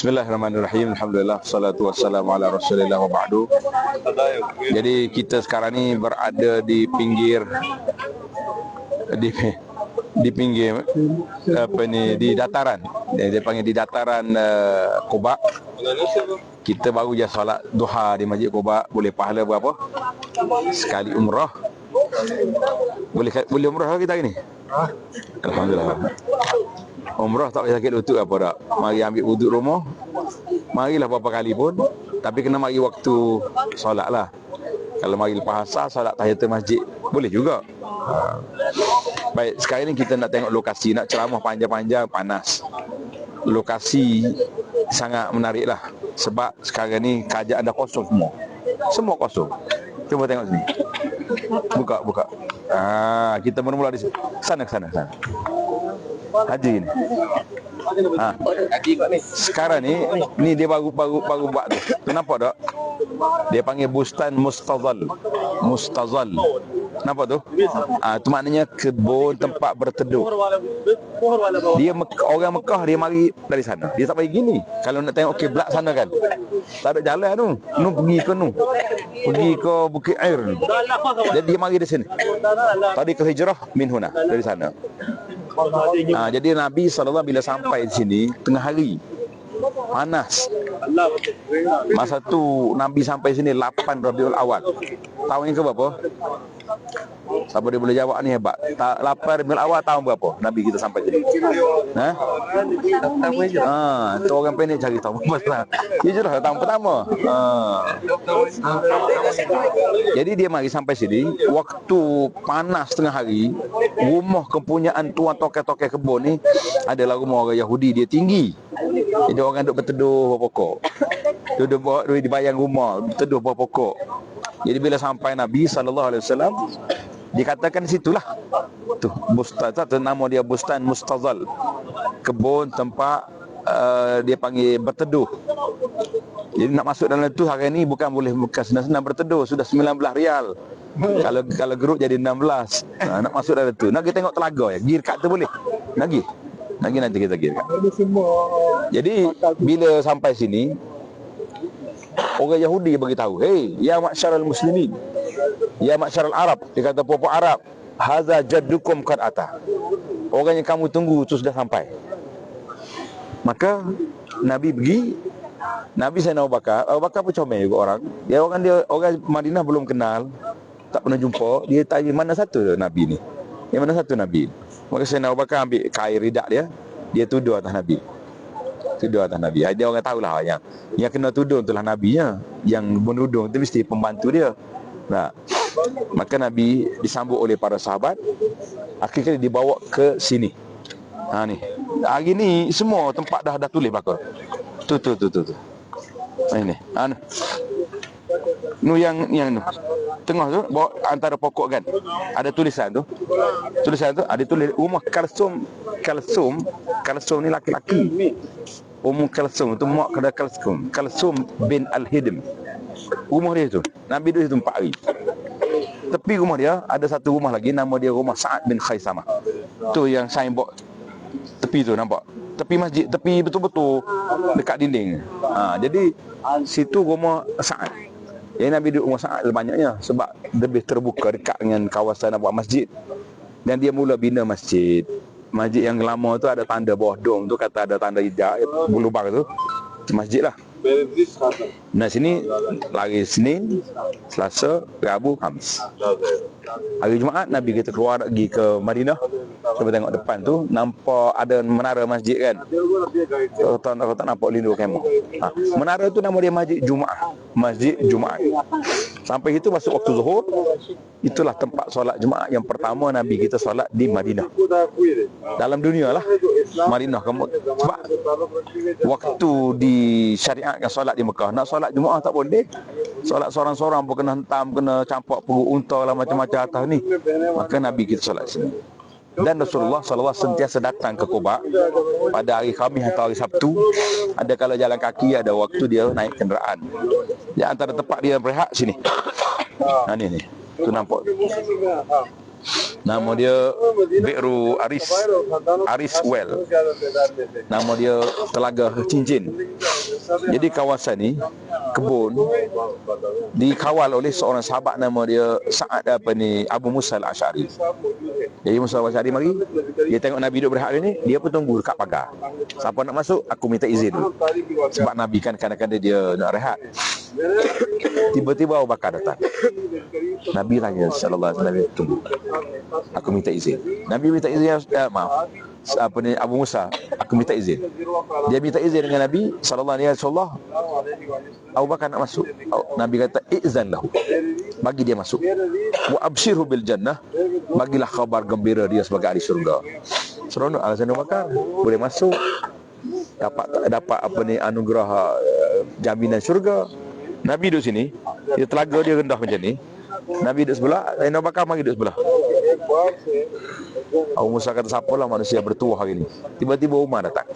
Bismillahirrahmanirrahim. Alhamdulillah salatu wassalamu ala Rasulillah wa ba'du. Jadi kita sekarang ni berada di pinggir di di pinggir apa ni di dataran. Dia, dia panggil di dataran uh, Quba. Kita baru je solat duha di Masjid Quba. Boleh pahala berapa? Sekali umrah. Boleh boleh umrah kita hari ni? Alhamdulillah. Umrah tak payah sakit lutut apa tak. Mari ambil wuduk rumah. Marilah berapa kali pun. Tapi kena mari waktu solat lah. Kalau mari lepas asar, solat tahiyatul masjid. Boleh juga. Ha. Baik, sekarang ni kita nak tengok lokasi. Nak ceramah panjang-panjang, panas. Lokasi sangat menarik lah. Sebab sekarang ni kerajaan dah kosong semua. Semua kosong. Cuba tengok sini. Buka, buka. Ah, kita mula-mula di sini. Sana sana, sana. Haji ni. Ha. Sekarang ni ni dia baru baru baru buat tu. Nampak tak? Dia panggil bustan mustazal. Mustazal. Nampak tu? Ah ha, tu maknanya kebun tempat berteduh. Dia orang Mekah dia mari dari sana. Dia tak pergi gini. Kalau nak tengok kiblat sana kan. Tak ada jalan tu. Nu pergi ke nu. Pergi ke Bukit Air. Jadi dia mari dari sini. Tadi ke hijrah min huna dari sana. Ha, jadi Nabi SAW bila sampai di sini tengah hari panas. Masa tu Nabi sampai sini 8 Rabiul Awal. Tahun yang ke berapa? Siapa dia boleh jawab ni hebat. Tak lapar mil awal tahun berapa Nabi kita sampai sini? Ha? Ha, tu orang pendek cari tahu. Dia je lah tahun pertama. Ha. Jadi dia mari sampai sini waktu panas tengah hari, rumah kepunyaan tuan tokai-tokai kebun ni adalah rumah orang Yahudi dia tinggi. Jadi orang duk berteduh bawah pokok. Duduk bawa duit dibayang rumah, berteduh bawah pokok. Jadi bila sampai Nabi sallallahu alaihi wasallam dikatakan situlah. Tu bustan tu nama dia bustan mustazal. Kebun tempat uh, dia panggil berteduh. Jadi nak masuk dalam tu hari ni bukan boleh bukan senang-senang berteduh. Sudah 19 rial. Kalau kalau geruk jadi 16 ha, nak masuk dalam tu. Nak kita tengok telaga ya? Gir kat tu boleh? Pergi? Nak pergi nanti kita gir kat jadi bila sampai sini orang Yahudi bagi tahu hey ya masyarul muslimin Ya masyarakat Arab Dia kata puak Arab Haza jaddukum kad ata Orang yang kamu tunggu tu sudah sampai. Maka Nabi pergi Nabi saya Abu Bakar Abu Bakar pun comel juga orang. Dia orang dia Orang Madinah belum kenal Tak pernah jumpa Dia tanya mana satu Nabi ni. Yang mana satu Nabi. Maka saya Abu Bakar ambil kain ridak dia Dia tuduh atas Nabi. Tuduh atas Nabi. Dia orang tahulah yang Yang kena tuduh itulah Nabinya Yang menudung itu mesti pembantu dia Nah, maka Nabi disambut oleh para sahabat. Akhirnya dibawa ke sini. Ha ni. Hari ni semua tempat dah dah tulis bakal. Tu tu tu tu tu. Ha ini. Ha ni. Nu yang yang nu. Tengah tu bawa antara pokok kan. Ada tulisan tu. Tulisan tu ada tulis rumah Kalsum Kalsum Kalsum ni laki-laki. Ummu Kalsum tu mak kada Kalsum. Kalsum bin Al-Hidim. Rumah dia tu. Nabi duduk situ 4 hari. Tepi rumah dia ada satu rumah lagi nama dia rumah Sa'ad bin Khaisamah. Tu yang signboard tepi tu nampak. Tepi masjid, tepi betul-betul dekat dinding. Ha, jadi situ rumah Sa'ad. Yang Nabi duduk rumah Sa'ad banyaknya sebab lebih terbuka dekat dengan kawasan nak buat masjid. Dan dia mula bina masjid. Masjid yang lama tu ada tanda bawah dom tu kata ada tanda hijau berlubang tu. Masjid lah. Nah sini lagi Senin, Selasa, Rabu, Khamis. Hari Jumaat Nabi kita keluar pergi ke Madinah. Cuba tengok depan tu nampak ada menara masjid kan. Kau tak nampak lindu kemah. Ha. Menara tu nama dia Masjid Jumaat. Masjid Jumaat. Sampai itu masuk waktu Zuhur. Itulah tempat solat Jumaat yang pertama Nabi kita solat di Madinah. Dalam dunia lah Madinah kamu sebab waktu di syariatkan solat di Mekah nak solat Jumaat tak boleh. Solat seorang-seorang pun kena hentam, kena campak perut unta lah macam-macam atas ni. Maka Nabi kita solat sini. Dan Rasulullah SAW sentiasa datang ke Kuba pada hari Khamis atau hari Sabtu. Ada kalau jalan kaki, ada waktu dia naik kenderaan. Di antara tempat dia berehat sini. Ha ni ni. Tu nampak. Nama dia Bi'ru Aris Aris Well Nama dia Telaga Cincin Jadi kawasan ni Kebun Dikawal oleh seorang sahabat nama dia Sa'ad apa ni Abu Musa al-Ash'ari Jadi Musa al-Ash'ari mari Dia tengok Nabi duduk berehat ni Dia pun tunggu dekat pagar Siapa nak masuk Aku minta izin Sebab Nabi kan kadang-kadang dia nak rehat Tiba-tiba Abu Bakar datang Nabi tanya sallallahu alaihi wasallam tunggu. Aku minta izin. Nabi minta izin ya, maaf. Apa ni Abu Musa, aku minta izin. Dia minta izin dengan Nabi sallallahu alaihi wasallam. Abu Bakar nak masuk. Nabi kata izan lahu. Bagi dia masuk. Wa abshirhu bil jannah. Bagilah khabar gembira dia sebagai ahli syurga. Seronok alasan Abu Bakar boleh masuk dapat dapat apa ni anugerah uh, jaminan syurga. Nabi duduk sini, dia telaga dia rendah macam ni. Nabi duduk sebelah, Zainal Bakar mari duduk sebelah. Abu Musa kata siapa lah manusia bertuah hari ni. Tiba-tiba Umar datang.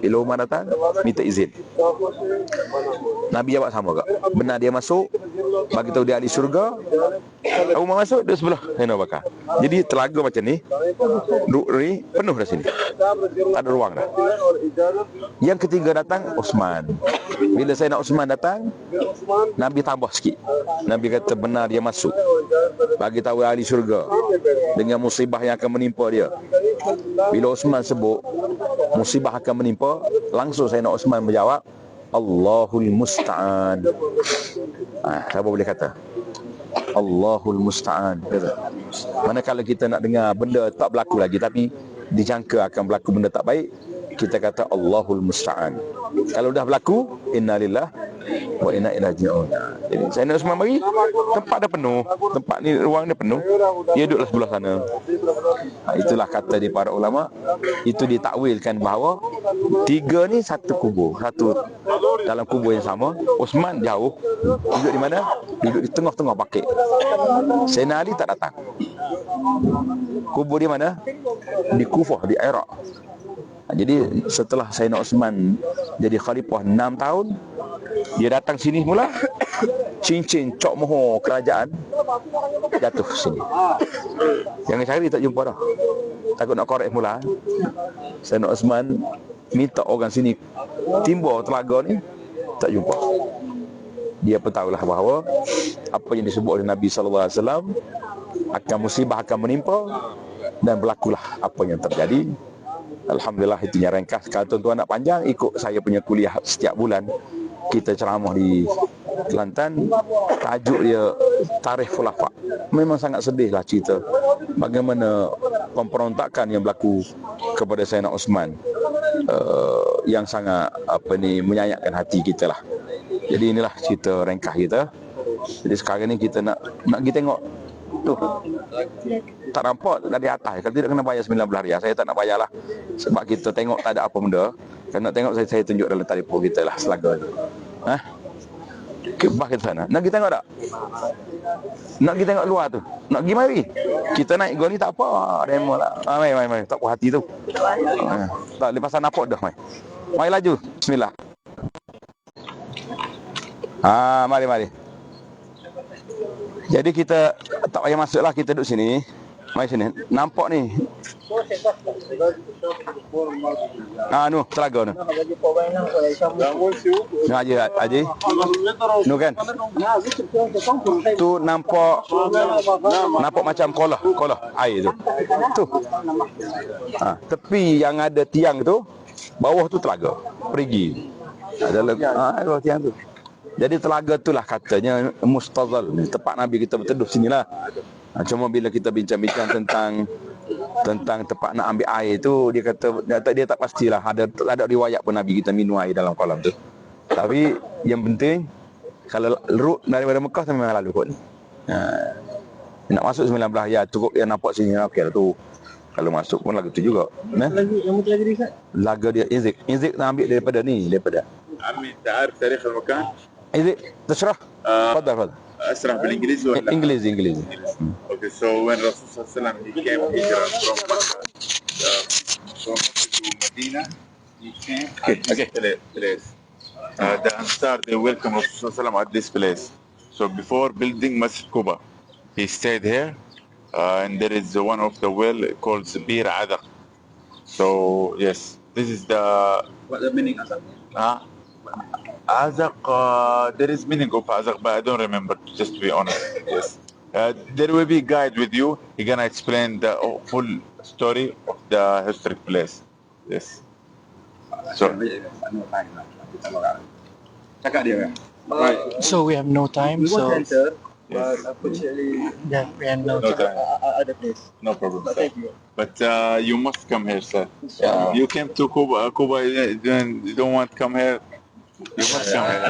Bila Umar datang Minta izin. Nabi jawab sama kak Benar dia masuk Bagi tahu dia ahli syurga. Umar masuk Dia sebelah. Zainal Bakar. Jadi telaga macam ni ni Penuh dah sini. Tak ada ruang dah. Yang ketiga datang Osman. Bila saya nak Osman datang Nabi tambah sikit. Nabi kata benar dia masuk. Bagi tahu ahli syurga. Dengan musibah musibah yang akan menimpa dia. Bila Osman sebut musibah akan menimpa, langsung saya nak Osman menjawab Allahul Musta'an. Ah, siapa boleh kata? Allahul Musta'an. Kata. Manakala kita nak dengar benda tak berlaku lagi tapi dijangka akan berlaku benda tak baik, kita kata Allahul Musta'an. Kalau dah berlaku, innalillah wa inna ilaihi raji'un. Jadi saya nak semua mari tempat dah penuh, tempat ni ruang dia penuh. Dia duduklah sebelah sana. Ha, itulah kata di para ulama, itu ditakwilkan bahawa tiga ni satu kubur, satu dalam kubur yang sama. Osman jauh, duduk di mana? Duduk di tengah-tengah bakit. Sayyidina Ali tak datang. Kubur di mana? Di Kufah, di Iraq. Ha, jadi setelah Sayyidina Osman jadi khalifah 6 tahun, dia datang sini mula cincin cok moho kerajaan. Jatuh sini. Jangan cari tak jumpa dah takut nak korek mula. Saya nak Osman minta orang sini timba telaga ni tak jumpa. Dia pun tahulah bahawa apa yang disebut oleh Nabi sallallahu alaihi wasallam akan musibah akan menimpa dan berlakulah apa yang terjadi. Alhamdulillah itu ringkas. Kalau tuan-tuan nak panjang Ikut saya punya kuliah setiap bulan kita ceramah di Kelantan tajuk dia Tarikh Khulafa. Memang sangat sedih lah cerita bagaimana pemberontakan yang berlaku kepada Sayyidina Osman uh, yang sangat apa ni menyayatkan hati kita lah. Jadi inilah cerita ringkas kita. Jadi sekarang ni kita nak nak pergi tengok. Tu. Tak nampak dari atas kalau tidak kena bayar 19 riyal saya tak nak bayar lah sebab kita tengok tak ada apa benda kalau nak tengok saya, saya tunjuk dalam telefon kita lah selaga tu. Ha? ke bah kita sana. Nak pergi tengok tak? Nak pergi tengok luar tu? Nak pergi mari? Kita naik gol ni tak apa. Demo lah. Ha, mari mari mari tak puas hati tu. Ha. tak lepas sana dah mari mari laju. Bismillah. Ha mari mari. Jadi kita tak payah masuk lah kita duduk sini. Mari sini. Nampak ni. Ah nu, telaga nu. Nu aja aja. Nu kan. Tu nampak nampak macam kolah, kolah air tu. Tu. Ha, tepi yang ada tiang tu, bawah tu telaga. Perigi. Ada ah, bawah tiang tu. Jadi telaga itulah katanya mustazal tempat Nabi kita berteduh sinilah. Ha, cuma bila kita bincang-bincang tentang tentang tempat nak ambil air tu dia kata dia tak, dia tak pastilah ada ada riwayat pun Nabi kita minum air dalam kolam tu. Tapi yang penting kalau rut daripada Mekah tu memang lalu kot. Ha, nak masuk 19 ya cukup yang nampak sini okey lah tu. Kalau masuk pun lagu tu juga. Nah. Lagu yang lagu dia Lagu dia Izik. Izik nak ambil daripada ni, daripada. Ami ta'arif tarikh al-makan? إذا تشرح؟ تفضل تفضل اشرح بالانجليزي ولا انجليزي انجليزي Okay, so when Rasul Sallam he came hijrah from Makkah uh, from Makkah to Medina, he came Okay, at this okay. pla- place. Uh, the Ansar they welcome Rasul Sallam at this place. So before building Masjid Quba, he stayed here uh, and there is one of the well called Bir Adaq. So yes, this is the What the meaning Azak? uh, Azaq. Uh, there is meaning of Azaq, but I don't remember. Just to be honest, yes. Uh, there will be guide with you. He gonna explain the uh, full story of the historic place. Yes. So Cakap dia kan? Right. So we have no time. We So want enter, yes, but unfortunately, yeah, we have no no time. time, uh, uh, other place. no problem. But Sir. thank you. But uh, you must come here, sir. Inshallah. You came to Cuba. Cuba, you don't, you don't want to come here. You must come here.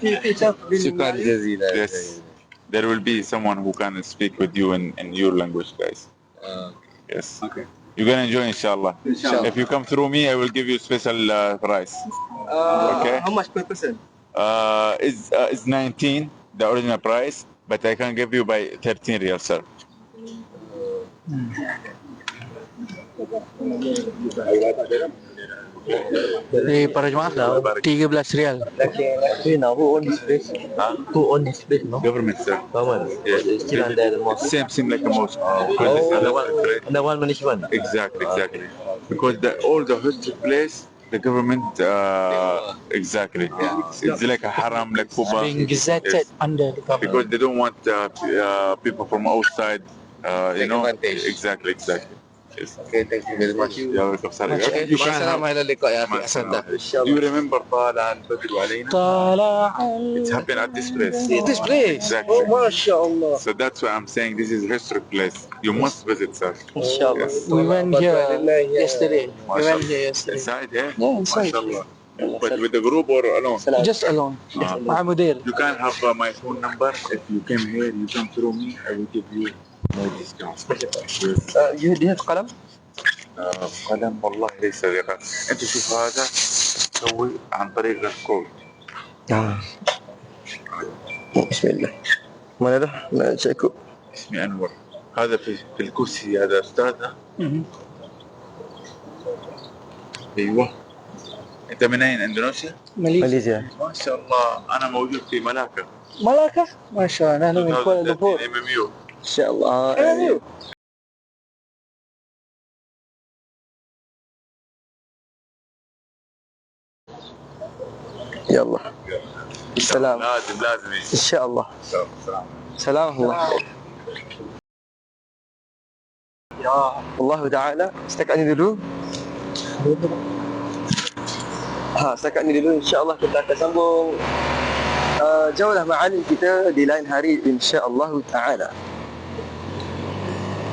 Fi- fi shaf bin Syukran Malik. jazilan. Yes. There will be someone who can speak with you in, in your language, guys. Uh, Yes. Okay. You're gonna enjoy, inshallah. InsyaAllah. If you come through me, I will give you special uh, price. Uh, Okay. How much per person? Uh, it's, uh, it's 19, the original price, but I can give you by 13 real, sir. Jadi para jemaah 13 rial. Actually, now who own this place? Huh? Who own this place? No, Government, sir. government. Yes. It's still under the mosque. Same, same like a mosque. Oh, under one, under one management. Exactly, exactly. Because the, all the historic place, the government, uh, exactly. It's like a haram, like Kuba. Being gazetted Yes. under the government Because they don't want uh, uh, people from outside, uh, you Take know. advantage. Exactly, exactly. Yes. Okay, thank you very much. You're welcome, sir. Okay, You can Assalamu have- alaikum ya akhi. Asanta. Do you remember طالع البدر علينا? طلع It happened at this place. This place. Exactly. Oh, Masya Allah. So that's why I'm saying this is historic place. You must visit, sir. Inshallah. Yes. We went here Alhamdulillah, yeah. yesterday. We went MashaAllah. here yesterday. Inside, yeah? Yeah, inside. MashaAllah. But with the group or alone? Just alone. Ah. مع مدير. You can have uh, my phone number. If you came here, you come through me, I will give you جهة قلم. قلم والله ليس بقلم. أنت شوف هذا تسوي عن طريق الكود. آه. بسم الله. ما هذا؟ ما شاكو اسمي أنور. هذا في في الكرسي هذا أستاذ أيوه. أنت من أين؟ إندونيسيا؟ ماليزيا. ما شاء الله أنا موجود في ملاكا ملاكا ما شاء الله نحن من كوالا ام يو InsyaAllah. Hello. يلا. السلام. لازم لازم. إن شاء الله. سلام سلام الله. Allah Ta'ala Setakat ni dulu Ha, setakat ni dulu InsyaAllah kita akan sambung uh, Jauhlah ma'alim kita Di lain hari InsyaAllah Ta'ala